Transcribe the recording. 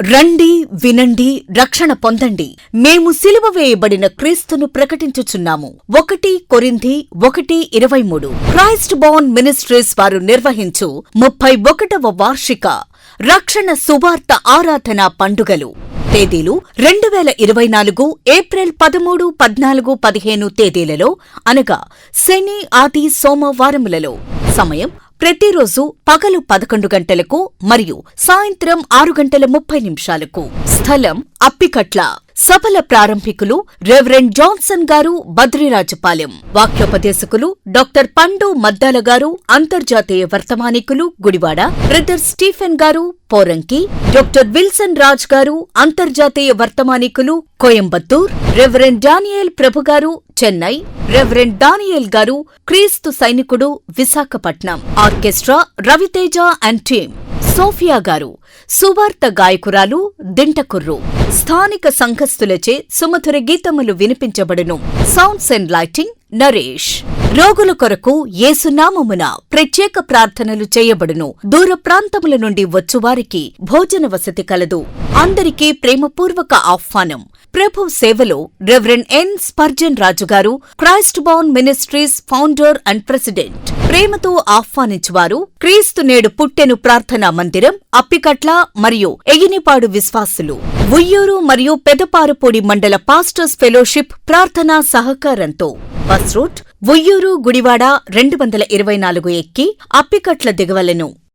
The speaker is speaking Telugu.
రండి వినండి రక్షణ పొందండి. మేము సిలువ వేయబడిన క్రీస్తును ప్రకటించుచున్నాము. ఒకటి కొరింది ఒకటి ఇరవై మూడు క్రైస్ట్ బోర్న్ మినిస్ట్రీస్ వారు నిర్వహించు ముప్పై ఒకటవ వార్షిక రక్షణ సువార్త ఆరాధన పండుగలు. తేదీలు రెండు వేల ఇరవై నాలుగు ఏప్రిల్ పదమూడు పద్నాలుగు పదిహేను తేదీలలో అనగా శని ఆది సోమవారములలో. సమయం ప్రతిరోజు పగలు పదకొండు గంటలకు మరియు సాయంత్రం ఆరు గంటల ముప్పై నిమిషాలకు. స్థలం అప్పికట్ల. సభల ప్రారంభికులు రెవరెండ్ జాన్సన్ గారు బద్రిరాజపాలెం. వాక్యోపదేశకులు డాక్టర్ పండు మద్దాల గారు అంతర్జాతీయ వర్తమానికులు గుడివాడ బ్రదర్ స్టీఫెన్ గారు పోరంకి డాక్టర్ విల్సన్ రాజ్ గారు అంతర్జాతీయ వర్తమానికులు Coimbatore reverend Daniel Prabhu garu Chennai reverend Daniel గారు క్రీస్తు సైనికుడు Visakhapatnam orchestra Raviteja and team. Sophia గారు సువార్త గాయకురాలు దింటకుర్రు. స్థానిక సంఘస్థులచే సుమధుర గీతములు వినిపించబడును. Sounds and lighting Naresh. రోగుల కొరకు యేసునామమున ప్రత్యేక ప్రార్థనలు చేయబడును. దూర ప్రాంతముల నుండి వచ్చువారికి భోజన వసతి కలదు. అందరికీ ప్రేమపూర్వక ఆహ్వానం. ప్రభు సేవలో రెవరెండ్ ఎన్ స్పర్జన్ రాజు గారు Christ bound ministries founder and president ప్రేమతో ఆహ్వానించువారు క్రీస్తు నేడు పుట్టెను ప్రార్థనా మందిరం అప్పికట్ల మరియు ఎగినిపాడు విశ్వాసులు. ఉయ్యూరు మరియు పెదపారుపూడి మండల పాస్టర్స్ ఫెలోషిప్ ప్రార్థనా సహకారంతో. బస్ రూట్ ఉయ్యూరు గుడివాడ రెండు వందల ఇరవై నాలుగు ఎక్కి అప్పికట్ల దిగవలెను.